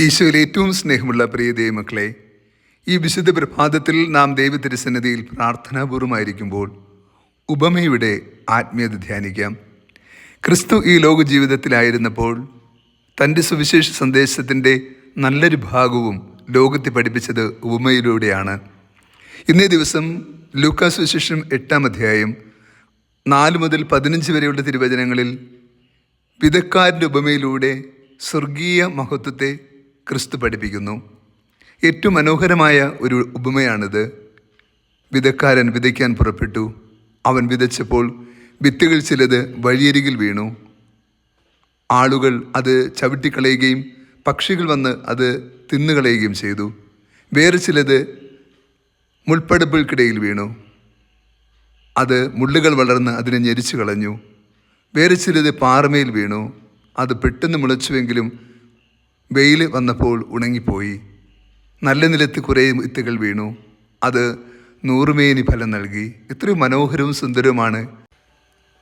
ഈശോയിൽ ഏറ്റവും സ്നേഹമുള്ള പ്രിയ ദൈവമക്കളെ ഈ വിശുദ്ധ പ്രഭാതത്തിൽ നാം ദൈവത്തിരുസന്നിധിയിൽ പ്രാർത്ഥനാപൂർവമായിരിക്കുമ്പോൾ ഉപമയുടെ ആത്മീയത ധ്യാനിക്കാം. ക്രിസ്തു ഈ ലോക ജീവിതത്തിലായിരുന്നപ്പോൾ തന്റെ സുവിശേഷ സന്ദേശത്തിന്റെ നല്ലൊരു ഭാഗവും ലോകത്തെ പഠിപ്പിച്ചത് ഉപമയിലൂടെയാണ്. ഇന്നേ ദിവസം ലൂക്കാസ് സുവിശേഷം എട്ടാം അധ്യായം നാല് മുതൽ പതിനഞ്ച് വരെയുള്ള തിരുവചനങ്ങളിൽ വിധക്കാരന്റെ ഉപമയിലൂടെ സ്വർഗീയ മഹത്വത്തെ ക്രിസ്തു പഠിപ്പിക്കുന്നു. ഏറ്റവും മനോഹരമായ ഒരു ഉപമയാണിത്. വിതക്കാരൻ വിതയ്ക്കാൻ പുറപ്പെട്ടു. അവൻ വിതച്ചപ്പോൾ വിത്തുകൾ ചിലത് വഴിയരികിൽ വീണു. ആളുകൾ അത് ചവിട്ടിക്കളയുകയും പക്ഷികൾ വന്ന് അത് തിന്നുകളയുകയും ചെയ്തു. വേറെ ചിലത് മുൾപ്പടുപ്പുകൾക്കിടയിൽ വീണു. അത് മുള്ളുകൾ വളർന്ന് അതിനെ ഞെരിച്ചു കളഞ്ഞു. വേറെ ചിലത് പാറമയിൽ വീണു. അത് പെട്ടെന്ന് മുളച്ചുവെങ്കിലും വെയിൽ വന്നപ്പോൾ ഉണങ്ങിപ്പോയി. നല്ല നിലത്ത് കുറേ വിത്തുകൾ വീണു. അത് നൂറുമേനി ഫലം നൽകി. ഇത്രയും മനോഹരവും സുന്ദരവുമാണ്.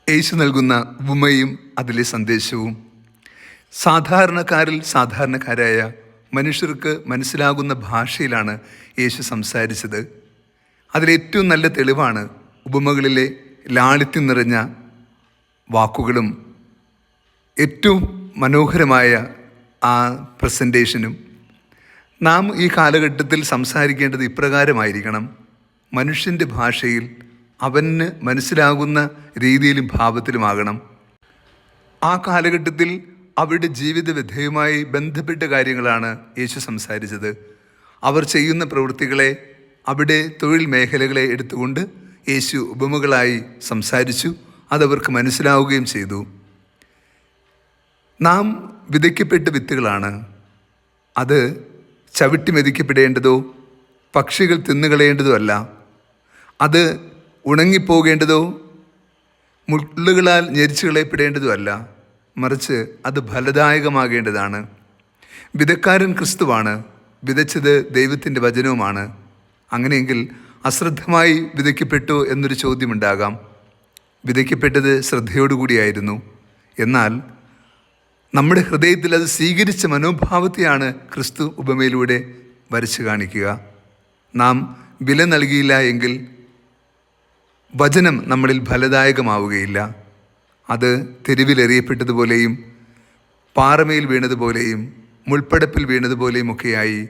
യേശു നൽകുന്ന ഉപമയും അതിലെ സന്ദേശവും. സാധാരണക്കാരിൽ സാധാരണക്കാരായ മനുഷ്യർക്ക് മനസ്സിലാകുന്ന ഭാഷയിലാണ് യേശു സംസാരിച്ചത്. അതിലേറ്റവും നല്ല തെളിവാണ് ഉപമകളിലെ ലാളിത്യം നിറഞ്ഞ വാക്കുകളും. ഏറ്റവും മനോഹരമായ ആ പ്രസന്റേഷനും നാം ഈ കാലഘട്ടത്തിൽ സംസാരിക്കേണ്ടത് ഇപ്രകാരമായിരിക്കണം. മനുഷ്യന്റെ ഭാഷയിൽ അവന് മനസ്സിലാകുന്ന രീതിയിലും ഭാവത്തിലുമാകണം. ആ കാലഘട്ടത്തിൽ അവരുടെ ജീവിത വിധേയമായി ബന്ധപ്പെട്ട കാര്യങ്ങളാണ് യേശു സംസാരിച്ചത്. അവർ ചെയ്യുന്ന പ്രവൃത്തികളെ അവിടെ തൊഴിൽ മേഖലകളെ എടുത്തുകൊണ്ട് യേശു ഉപമകളായി സംസാരിച്ചു അതവർക്ക് മനസ്സിലാവുകയും ചെയ്തു. നാം വിതയ്ക്കപ്പെട്ട വിത്തുകളാണ്. അത് ചവിട്ടി മെതിക്കപ്പെടേണ്ടതോ പക്ഷികൾ തിന്നുകളയേണ്ടതോ അല്ല. അത് ഉണങ്ങിപ്പോകേണ്ടതോ മുള്ളുകളാൽ ഞെരിച്ചു കളയപ്പെടേണ്ടതോ അല്ല. മറിച്ച് അത് ഫലദായകമാകേണ്ടതാണ്. വിതക്കാരൻ ക്രിസ്തുവാണ്. വിതച്ചത് ദൈവത്തിന്റെ വചനവുമാണ്. അങ്ങനെയെങ്കിൽ അശ്രദ്ധമായി വിതയ്ക്കപ്പെട്ടു എന്നൊരു ചോദ്യമുണ്ടാകാം. വിതയ്ക്കപ്പെട്ടത് ശ്രദ്ധയോടുകൂടിയായിരുന്നു. എന്നാൽ നമ്മുടെ ഹൃദയത്തിൽ അത് സ്വീകരിച്ച മനോഭാവത്തെയാണ് ക്രിസ്തു ഉപമയിലൂടെ വരച്ചു കാണിക്കുക. നാം വില നൽകിയില്ല എങ്കിൽ വചനം നമ്മളിൽ ഫലദായകമാവുകയില്ല. അത് തെരുവിലെറിയപ്പെട്ടതുപോലെയും പാറമയിൽ വീണതുപോലെയും മുൾപ്പടപ്പിൽ വീണതുപോലെയും ഒക്കെയായി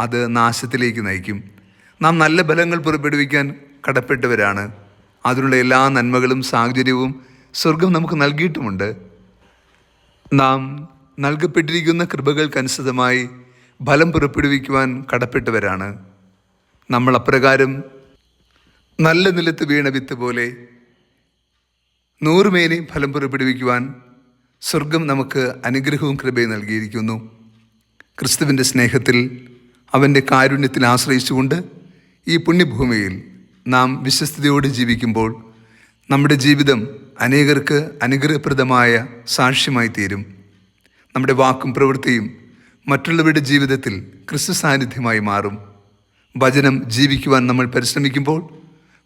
അത് നാശത്തിലേക്ക് നയിക്കും. നാം നല്ല ബലങ്ങൾ പുറപ്പെടുവിക്കാൻ കടപ്പെട്ടവരാണ്. അതിനുള്ള എല്ലാ നന്മകളും സാഹചര്യവും സ്വർഗം നമുക്ക് നൽകിയിട്ടുമുണ്ട്. നാം നൽകപ്പെട്ടിരിക്കുന്ന കൃപകൾക്കനുസൃതമായി ഫലം പുറപ്പെടുവിക്കുവാൻ കടപ്പെട്ടവരാണ്. നമ്മൾ അപ്രകാരം നല്ല നിലത്ത് വീണ വിത്ത് പോലെ നൂറുമേനി ഫലം പുറപ്പെടുവിക്കുവാൻ സ്വർഗം നമുക്ക് അനുഗ്രഹവും കൃപയും നൽകിയിരിക്കുന്നു. ക്രിസ്തുവിന്റെ സ്നേഹത്തിൽ അവന്റെ കാരുണ്യത്തിൽ ആശ്രയിച്ചുകൊണ്ട് ഈ പുണ്യഭൂമിയിൽ നാം വിശ്വസ്തയോടെ ജീവിക്കുമ്പോൾ നമ്മുടെ ജീവിതം അനേകർക്ക് അനുഗ്രഹപ്രദമായ സാക്ഷ്യമായി തീരും നമ്മുടെ വാക്കും പ്രവൃത്തിയും മറ്റുള്ളവരുടെ ജീവിതത്തിൽ ക്രിസ്തു സാന്നിധ്യമായി മാറും. വചനം ജീവിക്കുവാൻ നമ്മൾ പരിശ്രമിക്കുമ്പോൾ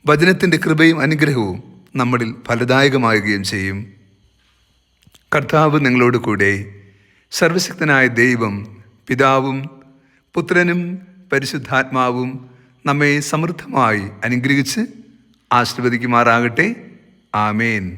വചനത്തിന്റെ കൃപയും അനുഗ്രഹവും നമ്മളിൽ ഫലദായകമാകുകയും ചെയ്യും. കർത്താവ് നിങ്ങളോട് കൂടെ സർവശക്തനായ ദൈവം പിതാവും പുത്രനും പരിശുദ്ധാത്മാവും നമ്മെ സമൃദ്ധമായി അനുഗ്രഹിച്ച് ആശീർവദിക്കുമാറാകട്ടെ. ആമേൻ.